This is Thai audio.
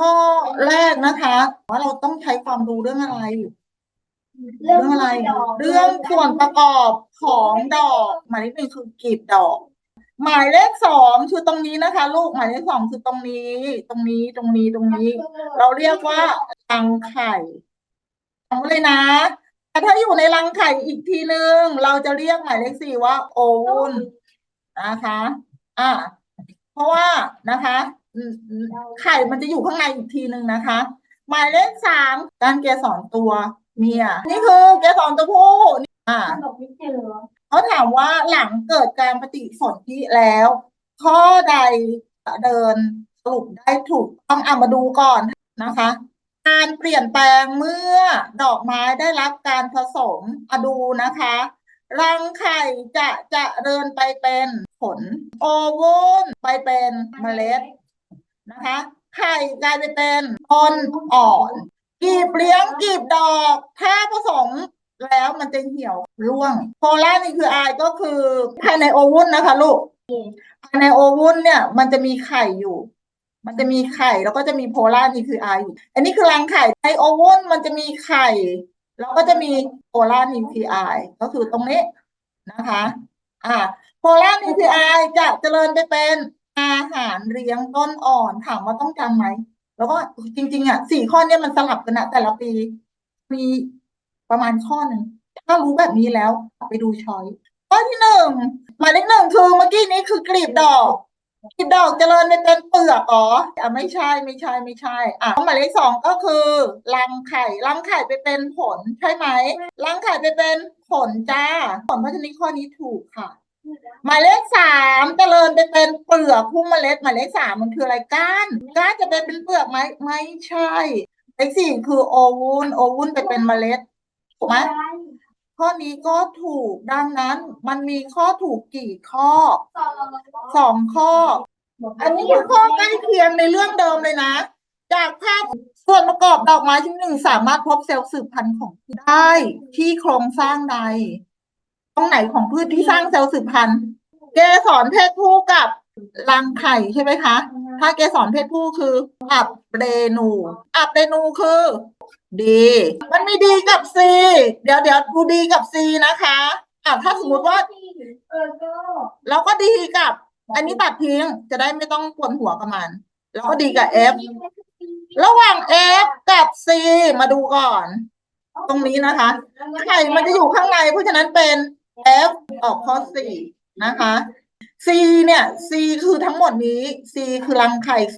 ข้อแรกนะคะ ว่าเราต้องใช้ความรู้เรื่องอะไร เรื่องอะไร เรื่องส่วนประกอบของดอก หมายเลขหนึ่งคือกลีบดอก หมายเลขสองคือตรงนี้นะคะ ลูกหมายเลขสองคือตรงนี้ ตรงนี้ตรงนี้ตรงนี้ เราเรียกว่ารังไข่จำไว้เลยนะแต่ถ้าอยู่ในรังไข่อีกทีนึง เราจะเรียกหมายเลขสี่ว่าโอวุลนะคะ อ่าเพราะว่านะคะ ไข่มันจะอยู่ข้างในอีกทีนึงนะคะ หมายเลขสามการเกสรตัวเมีย นี่คือเกสรตัวผู้อ่าขนมไม่เจอเขาถามว่าหลังเกิดการปฏิสนธิแล้ว ข้อใดจะเดินสรุปได้ถูกต้องเอามาดูก่อนนะคะการเปลี่ยนแปลงเมื่อดอกไม้ได้รับการผสมมาดูนะคะรังไข่จะจะเดินไปเป็นผล โอวุลไปเป็นเมล็ด นะคะไข่กลายไปเป็นต้นอ่อนกีบเลี้ยงกีบดอก ถ้าผสมแล้วมันจะเหี่ยวร่วงโพล่านี่คืออายก็คือภายในโอวุลนนะคะลูกภายในโอวุลเนี่ย มันจะมีไข่อยู่ มันจะมีไข่แล้วก็จะมีโพล่านี่คืออายอยู่ อันนี้คือรังไข่ในโอวุลมันจะมีไข่แล้วก็จะมีโพล่านิวคลีไอก็คือตรงนี้นะคะ อ่าโพล่านิวคลีไอจะเจริญไปเป็น อาหารเลี้ยงต้นอ่อนถามว่าต้องจำไหม แล้วก็จริง ๆ อะสี่ข้อเนี้ยมันสลับกันนะแต่ละปี มีประมาณข้อหนึ่งถ้ารู้แบบนี้แล้วไปดูช้อยข้อที่หนึ่งหมายเลขหนึ่งคือเมื่อกี้นี้คือกลีบดอกกลีบดอกเจริญไปเป็นเปลือกอ๋ออะไม่ใช่ไม่ใช่ไม่ใช่ อะหมายเลขสองก็คือรังไข่รังไข่ไปเป็นผลใช่ไหมรังไข่ไปเป็นผลจ้าผลเพราะฉะนั้นข้อนี้ถูกค่ะ หมายเลขสามเจริญไปเป็นเปลือกพุ่มเมล็ดหมายเลขสามมันคืออะไรก้านก้านจะไปเป็นเปลือกไหมไม่ใช่เลขสี่คือโอวุลโอวุลไปเป็นเมล็ดถูกไหมข้อนี้ก็ถูกดังนั้น มันมีข้อถูกกี่ข้อสองสองข้อ อันนี้คือข้อใกล้เคียงในเรื่องเดิมเลยนะ จากภาพส่วนประกอบดอกไม้ชนิดหนึ่งสามารถพบเซลล์สืบพันธุ์ของพืชได้ที่โครงสร้างใดต รงไหนของพืชที่สร้างเซลล์สืบพันธุ์ เกสรเพศผู้กับรังไข่ใช่ไหมคะ ถ้าเกสรเพศผู้คืออับเรนู อับเรนูคือดีมันมีดีกับซีเดี๋ยวเดี๋ยวดูดีกับซีนะคะอะถ้าสมมติว่าเออก็แล้วก็ดีกับ อันนี้ตัดทิ้งจะได้ไม่ต้องปวดหัวกับมัน แล้วก็ดีกับ F ระหว่าง F กับ C มาดูก่อน ตรงนี้นะคะ ไข่มันจะอยู่ข้างในเพราะฉะนั้นเป็น F ออกข้อ4นะคะ C เนี่ย C คือทั้งหมดนี้ C คือรังไข่